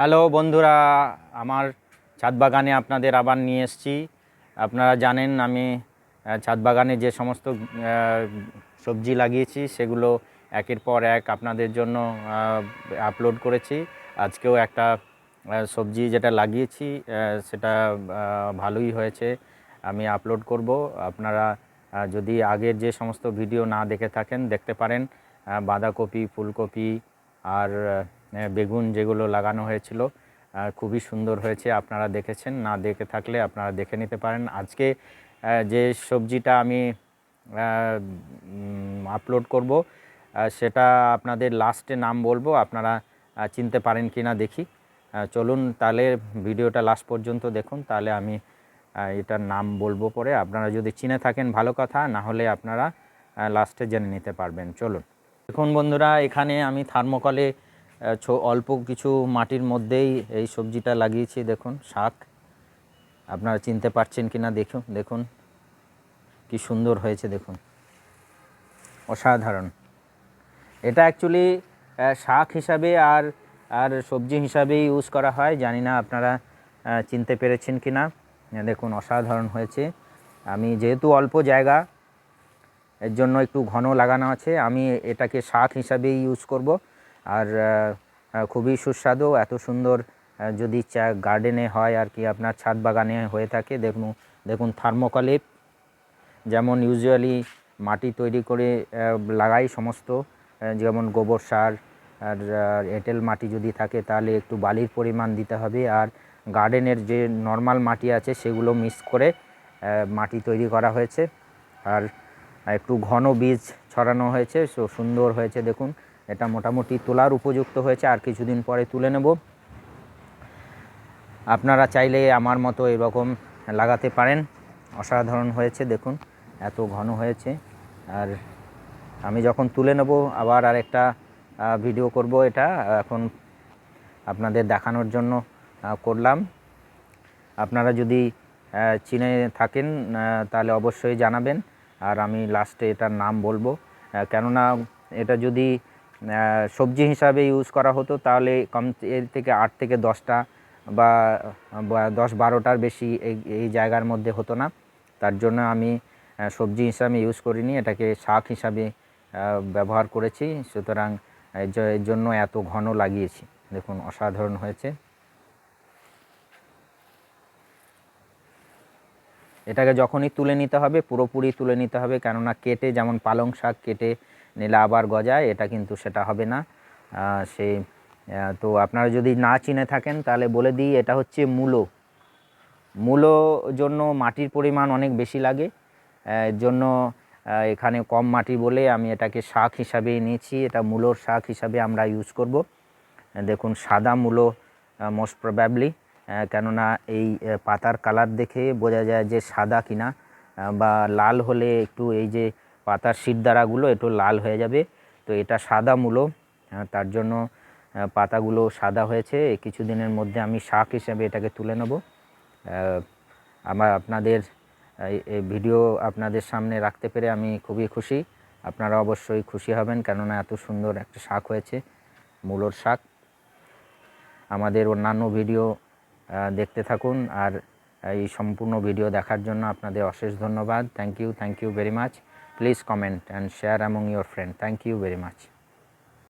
Hello বন্ধুরা, আমার ছাদ বাগানে আপনাদের আবার নিয়ে এসেছি। আপনারা জানেন আমি ছাদ বাগানে যে সমস্ত সবজি লাগিয়েছি, সেগুলো একের পর এক আপনাদের জন্য আপলোড করেছি। আজকেও একটা সবজি যেটা লাগিয়েছি সেটা ভালোই হয়েছে, আমি আপলোড করব। আপনারা যদি আগের যে সমস্ত ভিডিও না দেখে থাকেন, দেখতে পারেন বাঁধাকপি, ফুলকপি আর বেগুন যেগুলো লাগানো হয়েছিল খুবই সুন্দর হয়েছে, আপনারা দেখেছেন। না দেখে থাকলে আপনারা দেখে নিতে পারেন। আজকে যে সবজিটা আমি আপলোড করব সেটা আপনাদের লাস্টে নাম বলব, আপনারা চিনতে পারেন কি না দেখি চলুন তাহলে ভিডিওটা লাস্ট পর্যন্ত দেখুন, তাহলে আমি এটার নাম বলব পরে। আপনারা যদি চিনে থাকেন, ভালো কথা, না হলে আপনারা লাস্টে জেনে নিতে পারবেন। চলুন। দেখুন বন্ধুরা, এখানে আমি থার্মোকলে অল্প কিছু মাটির মধ্যেই এই সবজিটা লাগিয়েছি, দেখুন, শাক। আপনারা চিনতে পারছেন কি না দেখুন দেখুন, কি সুন্দর হয়েছে, দেখুন। অসাধারণ। এটা অ্যাকচুয়ালি শাক হিসাবে আর আর সবজি হিসাবেই ইউজ করা হয়, জানি না আপনারা চিনতে পেরেছেন কি না দেখুন, অসাধারণ হয়েছে। আমি যেহেতু অল্প জায়গা, এর জন্য একটু ঘন লাগানো আছে, আমি এটাকে শাক হিসাবেই ইউজ করব। আর খুবই সুস্বাদু, এত সুন্দর যদি চা গার্ডেনে হয় আর কি, আপনার ছাদ বাগানে হয়ে থাকে, দেখুন দেখুন থার্মোকলিপ। যেমন ইউজুয়ালি মাটি তৈরি করে লাগাই সমস্ত যেমন গোবর সার, আর এঁটেল মাটি যদি থাকে, তাহলে একটু বালির পরিমাণ দিতে হবে। আর গার্ডেনের যে নর্মাল মাটি আছে, সেগুলো মিক্স করে মাটি তৈরি করা হয়েছে। আর, একটু ঘন বীজ ছড়ানো হয়েছে, সো সুন্দর হয়েছে, দেখুন। এটা মোটামুটি তোলার উপযুক্ত হয়েছে আর কিছুদিন পরে তুলে নেব। আপনারা চাইলে আমার মতো এরকম লাগাতে পারেন। অসাধারণ হয়েছে দেখুন এত ঘন হয়েছে। আর আমি যখন তুলে নেব আবার আরেকটা আহ, ভিডিও করব এটা এখন আপনাদের দেখানোর জন্য করলাম। আপনারা যদি চিনে থাকেন তাহলে অবশ্যই জানাবেন। আর আমি লাস্টে এটার নাম বলব। কেননা এটা যদি সবজি হিসাবে ইউজ করা হতো, তাহলে কম এর থেকে আট থেকে দশটা বা দশ বারোটার বেশি এই এই জায়গার মধ্যে হতো না। তার জন্য আমি সবজি হিসাবে ইউজ করিনি, এটাকে শাক হিসাবে ব্যবহার করেছি। সুতরাং এর জন্য এত ঘন লাগিয়েছি। দেখুন, অসাধারণ হয়েছে। এটাকে যখনই তুলে নিতে হবে, পুরোপুরি তুলে নিতে হবে, কেননা কেটে যেমন পালং শাক কেটে নিলে আবার গজায়, এটা কিন্তু সেটা হবে না। সেই তো আপনারা যদি না চিনে থাকেন, তাহলে বলে দিই, এটা হচ্ছে মূলো। মূলো জন্য মাটির পরিমাণ অনেক বেশি লাগে। জন্য এখানে কম মাটি বলে আমি এটাকে শাক হিসাবে নিয়েছি। এটা মূলোর শাক হিসাবে আমরা ইউজ করব। দেখুন, সাদা মূলো মোস্ট প্রবাবলি কেননা এই পাতার কালার দেখে বোঝা যায় যে সাদা কিনা বা লাল হলে একটু এই যে পাতার শিরদাঁড়াগুলো একটু লাল হয়ে যাবে। তো এটা সাদা মূলো তার জন্য পাতাগুলো সাদা হয়েছে। এই কিছুদিনের মধ্যে আমি শাক হিসেবে এটাকে তুলে নেব। আমার আপনাদের ভিডিও আপনাদের সামনে রাখতে পেরে আমি খুবই খুশি। আপনারা অবশ্যই খুশি হবেন কেননা এত সুন্দর একটা শাক হয়েছে, মূলোর শাক। আমাদের অন্যান্য ভিডিও দেখতে থাকুন আর এই সম্পূর্ণ ভিডিও দেখার জন্য আপনাদের অশেষ ধন্যবাদ। Thank you thank you very much Please comment and share among your friends. Thank you very much.